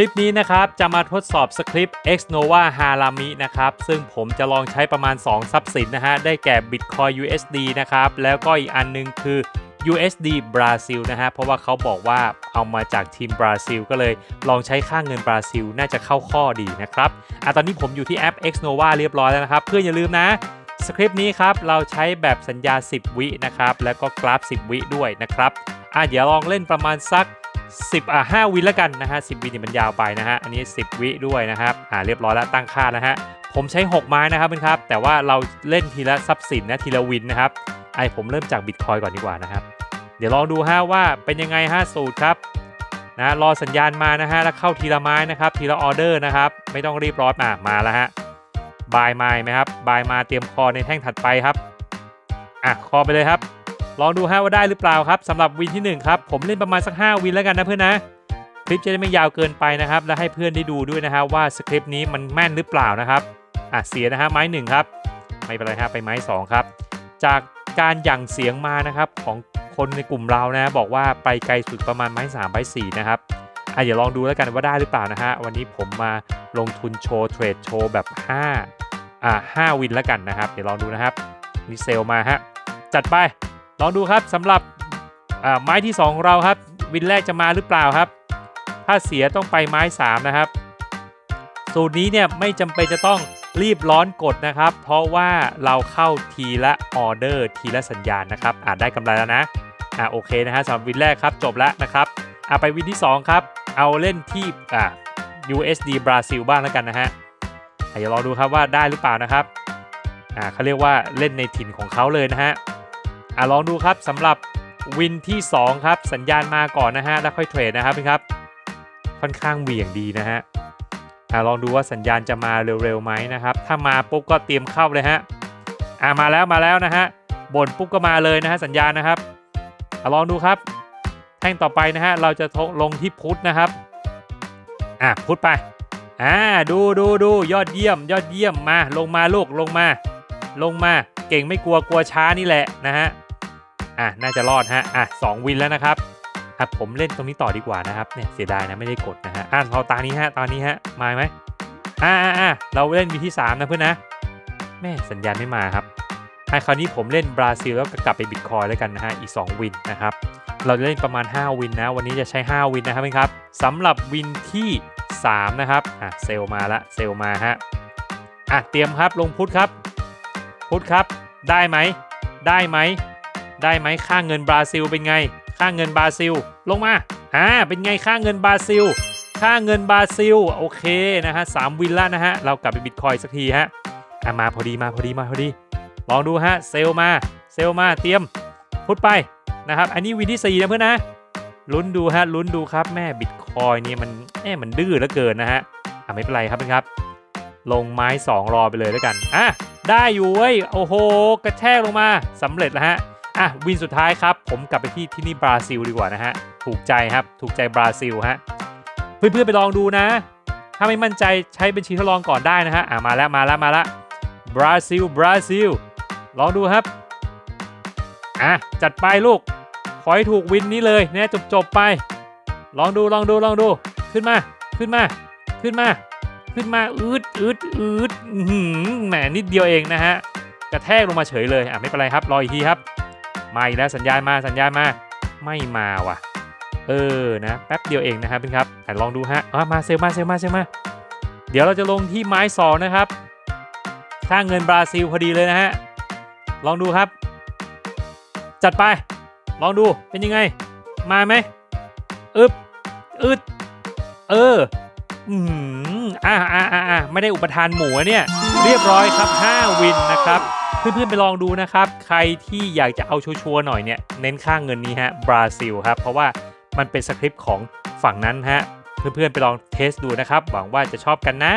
ลิปนี้นะครับจะมาทดสอบสคริปต์ Xnova Harami นะครับซึ่งผมจะลองใช้ประมาณ 2 ทรัพย์สินนะฮะ ได้แก่ Bitcoin USD นะครับ แล้วก็อีกอันหนึงคือ USD บราซิลนะฮะ เพราะว่าเขาบอกว่าเอามาจากทีมบราซิล ก็เลยลองใช้ค่าเงินบราซิล น่าจะเข้าข้อดีนะครับอะตอนนี้ผมอยู่ที่แอป Xnova เรียบร้อยแล้วนะครับ เพื่อนอย่าลืมนะสคริปต์นี้ครับเราใช้แบบสัญญา 10 วินะครับ แล้วก็กราฟ 10 วิด้วยนะครับอะเดี๋ยวลองเล่นประมาณสัก 10อะ5วิแล้วกันนะฮะ10วินี่มันยาวไปนะฮะอันนี้ 10 วิด้วยนะครับอ่าเรียบร้อยแล้วตั้งค่านะฮะผมใช้ 6 ไม้นะครับเพื่อนครับ แต่ว่าเราเล่นทีละทรัพย์สินนะทีละวินนะครับไอผมเริ่มจากบิตคอยก่อนดีกว่านะครับ เดี๋ยวลองดูฮะว่าเป็นยังไงฮะสูตรครับนะรอสัญญาณมานะฮะแล้วเข้าทีละไม้นะครับ ทีละออเดอร์นะครับ ไม่ต้องรีบร้อนอะมาแล้วฮะบายมาไหมครับบายมาเตรียมคอในแท่งถัดไปครับอะคอไปเลยครับ ลองดูฮะว่าได้หรือเปล่าครับสำหรับวินที่1ครับผมเล่นประมาณสัก 5 วินแล้วกันนะเพื่อนนะคลิปจะได้ไม่ยาวเกินไปนะครับ และให้เพื่อนได้ดูด้วยนะฮะว่าสคริปต์นี้มันแม่นหรือเปล่านะครับอะเสียนะฮะไม้หนึ่งครับไม่เป็นไรครับไปไม้สองครับจากการหยั่งเสียงมานะครับของคนในกลุ่มเรานะบอกว่าไปไกลสุดประมาณไม้3ไม้4นะครับอะเดี๋ยวลองดูแล้วกันว่าได้หรือเปล่านะฮะวันนี้ผมมาลงทุนโชว์เทรดโชว์แบบ 5 อ่า5วินแล้วกันนะครับ เดี๋ยวลองดูนะครับนี่เซลมาฮะจัดไป ลองดูครับสำหรับไม้ที่ 2 ของเราครับ วินแรกจะมาหรือเปล่าครับ ถ้าเสียต้องไปไม้ 3 นะครับ สูตรนี้เนี่ยไม่จำเป็นจะต้องรีบร้อนกดนะครับ เพราะว่าเราเข้าทีละออเดอร์ทีละสัญญาณนะครับอาจได้กำไรแล้วนะอ่าโอเคนะฮะสำหรับวินแรกครับจบแล้วนะครับอ่าไปวินที่ 2 ครับ เอาเล่นที่อ่า USD บราซิลบ้างแล้วกันนะฮะอะเดี๋ยวรอดูครับว่าได้หรือเปล่านะครับอ่าเขาเรียกว่าเล่นในถิ่นของเขาเลยนะฮะ อะลองดูครับสำหรับวินที่ 2 ครับ สัญญาณมาก่อนนะฮะ แล้วค่อยเทรดนะครับครับ ค่อนข้างเหวี่ยงดีนะฮะอะลองดูว่าสัญญาณจะมาเร็วๆไหมนะครับ ถ้ามาปุ๊บก็เตรียมเข้าเลยฮะอะมาแล้วมาแล้วนะฮะบ่นปุ๊บก็มาเลยนะฮะสัญญาณนะครับอะลองดูครับ แท่งต่อไปนะฮะเราจะลงที่พุทธนะครับอะพุทธไปอ่าดูดูดูยอดเยี่ยม ยอดเยี่ยมมา ลงมาลูกลงมา ลงมา เก่งไม่กลัวกลัวช้านี่แหละนะฮะ อะน่าจะรอดฮะอะสองวินแล้วนะครับอะผมเล่นตรงนี้ต่อดีกว่านะครับเนี่ยเสียดายนะไม่ได้กดนะฮะอะเราตานี้ฮะตอนนี้ฮะมาไหมอ่าอ่าอ่าเราเล่นวินที่ 3 นะเพื่อนนะแม่สัญญาณไม่มาครับอะคราวนี้ผมเล่นบราซิลแล้วก็กลับไปบิตคอยแล้วกันนะฮะอีก 2 วินนะครับเราจะเล่นประมาณ 5 วินนะ วันนี้จะใช้ 5 วินนะครับเพื่อนครับสำหรับวินที่ 3 นะครับอะเซลมาละเซลมาฮะอะเตรียมครับลงพุทธครับพุทธครับได้ไหมได้ไหม ได้ไหมค่าเงินบราซิลเป็นไง ค่าเงินบราซิล ลงมาอ่าเป็นไงค่าเงินบราซิล ค่าเงินบราซิลโอเคนะฮะสามวินแล้วนะฮะเรากลับไปบิตคอยสักทีฮะอะมาพอดีมาพอดีมาพอดี ลองดูฮะเซลมาเซลมาเตรียมพุทธไปนะครับ อันนี้วินที่สี่นะเพื่อนนะลุ้นดูฮะลุ้นดูครับแม่บิตคอยนี่มันแม่มันดื้อเหลือเกินนะฮะอะไม่เป็นไรครับเพื่อนครับ ลงไม้ 2 รอไปเลยแล้วกันอะได้อยู่เว้ยโอ้โห กระแทกลงมาสำเร็จแล้วฮะ อะวินสุดท้ายครับ ผมกลับไปที่ที่นี่บราซิลดีกว่านะฮะ ถูกใจครับ ถูกใจบราซิลฮะ เพื่อนๆไปลองดูนะ ถ้าไม่มั่นใจใช้บัญชีทดลองก่อนได้นะฮะ อะมาแล้วมาแล้วมาแล้วบราซิลบราซิล ลองดูครับ อะ จัดไปลูก ขอให้ถูกวินนี้เลยเนี่ยจบๆไป ลองดูลองดูลองดู ขึ้นมา ขึ้นมา ขึ้นมา ขึ้นมา อืดอืดอืดหือแหมนิดเดียวเองนะฮะ กระแทกลงมาเฉยเลย อะไม่เป็นไรครับ รออีกทีครับ มาอีกแล้วสัญญาณมาสัญญาณมาไม่มาว่ะ เออนะแป๊บเดียวเองนะครับเพื่อนครับแต่ลองดูฮะอะมาเซลมาเซลมาเซลมาเดี๋ยวเราจะลงที่ไม้สองนะครับค่าเงินบราซิลพอดีเลยนะฮะลองดูครับ จัดไป ลองดูเป็นยังไง มาไหมอึบอึดเอออืมอ่าอ่าอ่าไม่ได้อุปทานหมูเนี่ย เรียบร้อยครับ 5 วินนะครับ เพื่อนๆไปลองดูนะครับ ใครที่อยากจะเอาชัวร์ๆหน่อยเนี่ยเน้นค่าเงินนี้ฮะบราซิลครับ เพราะว่ามันเป็นสคริปต์ของฝั่งนั้นฮะเพื่อนๆไปลองเทสดูนะครับ หวังว่าจะชอบกันนะ